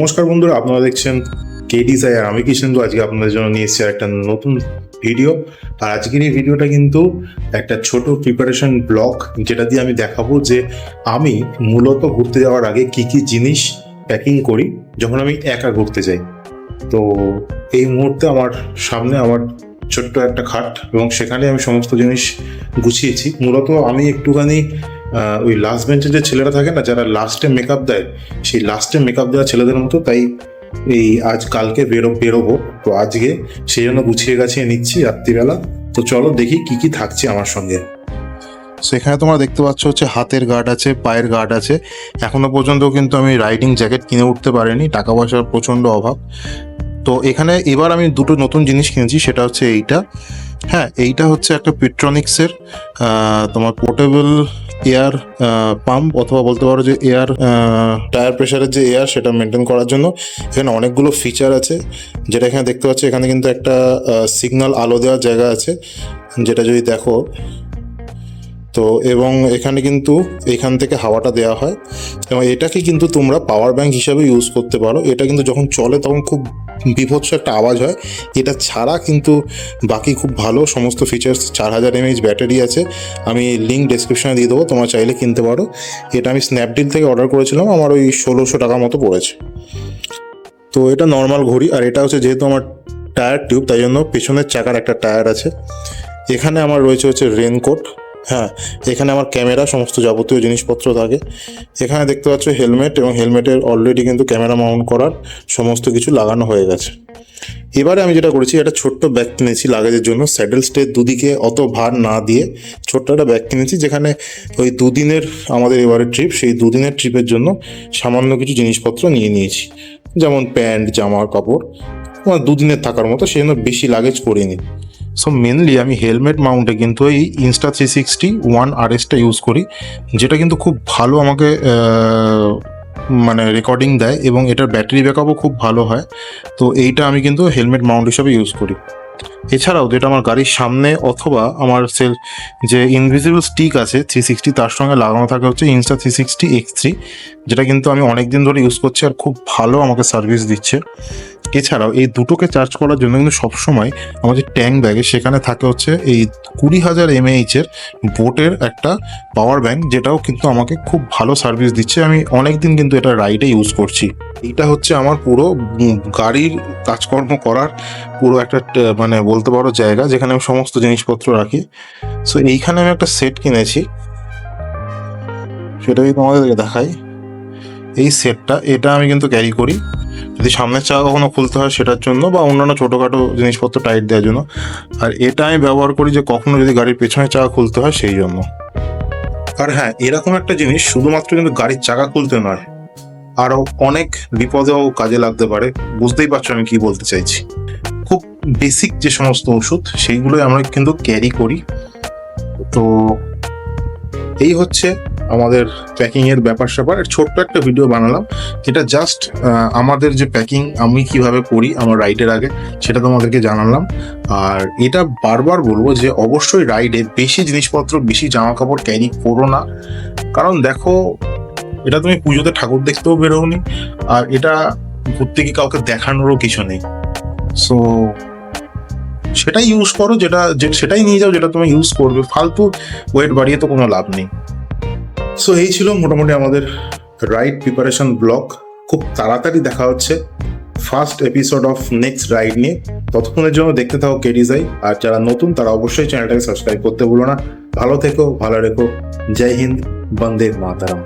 নমস্কার বন্ধুরা, আপনারা দেখছেন কেডিসাই আর আমি কৃষ্ণেন্দু আজকে আপনাদের জন্য নিয়ে এসেছি একটা নতুন ভিডিও আর আজকের এই ভিডিওটা কিন্তু একটা ছোট প্রিপারেশন ব্লগ যেটা দিয়ে আমি দেখাবো যে আমি মূলত ঘুরতে যাওয়ার আগে কি কি জিনিস প্যাকিং করি যখন আমি একা ঘুরতে যাই। তো এই মুহূর্তে আমার সামনে আমার ছোট্ট একটা খাট এবং সেখানে আমি সমস্ত জিনিস গুছিয়েছি। মূলত আমি একটুখানি ওই লাস্ট বেঞ্চে যে ছেলেরা থাকে না, যারা লাস্টে মেকআপ দেয়, সেই লাস্টে মেকআপ দেওয়া ছেলেদের মতো তাই এই আজ কালকে বেরো, বেরোবো। তো আজকে সেই জন্য গুছিয়ে গাছিয়ে নিচ্ছি রাত্রিবেলা। তো চলো দেখি কি কি থাকছে আমার সঙ্গে। সেখানে তোমরা দেখতে পাচ্ছ হচ্ছে হাতের গার্ড আছে, পায়ের গার্ড আছে। এখনও পর্যন্ত কিন্তু আমি রাইডিং জ্যাকেট কিনে উঠতে পারিনি, টাকা পয়সার প্রচণ্ড অভাব। তো এখানে এবার আমি দুটো নতুন জিনিস কিনেছি, সেটা হচ্ছে এইটা। হ্যাঁ এইটা হচ্ছে একটা পেট্রনিক্সের তোমার পোর্টেবল এয়ার পাম্প অথবা বলতে পারো যে এয়ার টায়ার প্রেশারের যে এয়ার সেটা মেনটেন করার জন্য এখানে অনেকগুলো ফিচার আছে যেটা এখানে দেখতে পাচ্ছ। এখানে কিন্তু একটা সিগন্যাল আলো দেওয়ার জায়গা আছে যেটা যদি দেখো। তো এবং এখানে কিন্তু এখান থেকে হাওয়াটা দেওয়া হয়। এবং এটাকে কিন্তু তোমরা পাওয়ার ব্যাংক হিসাবে ইউজ করতে পারো। এটা কিন্তু যখন চলে তখন খুব বিভৎস একটা আওয়াজ হয়। এটা ছাড়া কিন্তু বাকি খুব ভালো সমস্ত ফিচার্স চার হাজার এমএইচ ব্যাটারি আছে। আমি লিঙ্ক ডেসক্রিপশনে দিয়ে দেবো, তোমার চাইলে কিনতে পারো। এটা আমি স্ন্যাপডিল থেকে অর্ডার করেছিলাম, আমার ওই ষোলোশো টাকা মতো পড়েছে। তো এটা নর্মাল ঘড়ি, আর এটা হচ্ছে যেহেতু আমার টায়ার টিউব তাই জন্য পেছনের চাকার একটা টায়ার আছে। এখানে আমার রয়েছে হচ্ছে রেনকোট হ্যাঁ এখানে আমার ক্যামেরা, সমস্ত যাবতীয় জিনিসপত্র থাকে এখানে দেখতে পাচ্ছ হেলমেট এবং হেলমেটের অলরেডি কিন্তু ক্যামেরা মাউন্ট করার সমস্ত কিছু লাগানো হয়ে গেছে। এবারে আমি যেটা করেছি, একটা ছোট্ট ব্যাগ কিনেছি লাগেজের জন্য। স্যাডেল স্টের দুদিকে অত ভার না দিয়ে ছোট্ট একটা ব্যাগ কিনেছি, যেখানে ওই দুদিনের আমাদের এবারে ট্রিপ সেই দুদিনের ট্রিপের জন্য সামান্য কিছু জিনিসপত্র নিয়ে নিয়েছি। যেমন প্যান্ট জামা কাপড় দুদিনের থাকার মতো সেই জন্য বেশি লাগেজ করিনি সো মেনলি আমি হেলমেট মাউন্টে কিন্তু এই ইনস্টা থ্রি সিক্সটি ওয়ান আর এসটা ইউজ করি, যেটা কিন্তু খুব ভালো আমাকে মানে রেকর্ডিং দেয় এবং এটার ব্যাটারি ব্যাকআপও খুব ভালো হয়। তো এইটা আমি কিন্তু হেলমেট মাউন্ট হিসাবে ইউজ করি। এছাড়াও, যেটা আমার গাড়ির সামনে অথবা আমার সেল যে ইনভিজিবল স্টিক আছে থ্রি সিক্সটি তার সঙ্গে লাগানো থাকে হচ্ছে Insta three sixty X three যেটা কিন্তু আমি অনেক দিন ধরে ইউজ করছি আর খুব ভালো আমাকে সার্ভিস দিচ্ছে। এছাড়াও এই দুটোকে চার্জ করার জন্য কিন্তু সবসময় আমার যে ট্যাঙ্ক ব্যাগে সেখানে থাকে হচ্ছে এই কুড়ি হাজার এমএইচ এর বোটের একটা পাওয়ার ব্যাংক যেটাও কিন্তু আমাকে খুব ভালো সার্ভিস দিচ্ছে। আমি অনেক দিন কিন্তু এটা রাইডে ইউজ করছি। এটা হচ্ছে আমার পুরো গাড়ির কাজকর্ম করার পুরো একটা মানে বলতে পারো জায়গা যেখানে আমি সমস্ত জিনিসপত্র রাখি। সো এইখানে আমি একটা সেট কিনেছি। সেটা আমি তোমাদেরকে দেখাই। এই সেটটা এটা আমি কিন্তু ক্যারি করি। যদি সামনের চাকা কখনো খুলতে হয় সেটার জন্য বা অন্যান্য ছোটোখাটো জিনিসপত্র টাইট দেওয়ার জন্য। আর এটা আমি ব্যবহার করি যে কখনো যদি গাড়ির পেছনের চাকা খুলতে হয় সেই জন্য। আর হ্যাঁ এরকম একটা জিনিস শুধুমাত্র কিন্তু গাড়ির চাকা খুলতে নয় আরও অনেক বিপদেও কাজে লাগতে পারে। বুঝতেই পারছ আমি কি বলতে চাইছি। খুব বেসিক যে সমস্ত ওষুধ, সেইগুলোই আমরা কিন্তু ক্যারি করি। তো এই হচ্ছে আমাদের প্যাকিং এর ব্যাপার স্যাপার। ছোট্ট একটা ভিডিও বানালাম। যেটা জাস্ট আমাদের যে প্যাকিং আমি কীভাবে করি, আমার রাইডের আগে, সেটা তোমাদেরকে জানালাম। আর এটা বারবার বলব যে অবশ্যই রাইডে বেশি জিনিসপত্র, বেশি জামা কাপড় ক্যারি করো না। কারণ দেখো, এটা তুমি পুজোতে ঠাকুর দেখতেও বেরোনি আর এটা ঘুরতে গিয়ে কাউকে দেখানোরও কিছু নেই। সো সেটাই ইউজ করো, যেটা সেটাই নিয়ে যাও, যেটা তুমি ইউজ করবে। ফালতু ওয়েট বাড়িয়ে তো কোনো লাভ নেই। সো এই ছিল মোটামুটি আমাদের রাইড প্রিপারেশন ব্লক খুব তাড়াতাড়ি দেখা হচ্ছে। First episode of next ride নিয়ে। ততক্ষণের জন্য দেখতে থাকো কেডিজাই আর যারা নতুন, তারা অবশ্যই চ্যানেলটাকে সাবস্ক্রাইব করতে ভুলো না। ভালো থেকো, ভালো রেখো। জয় হিন্দ, বন্দে মাতারাম।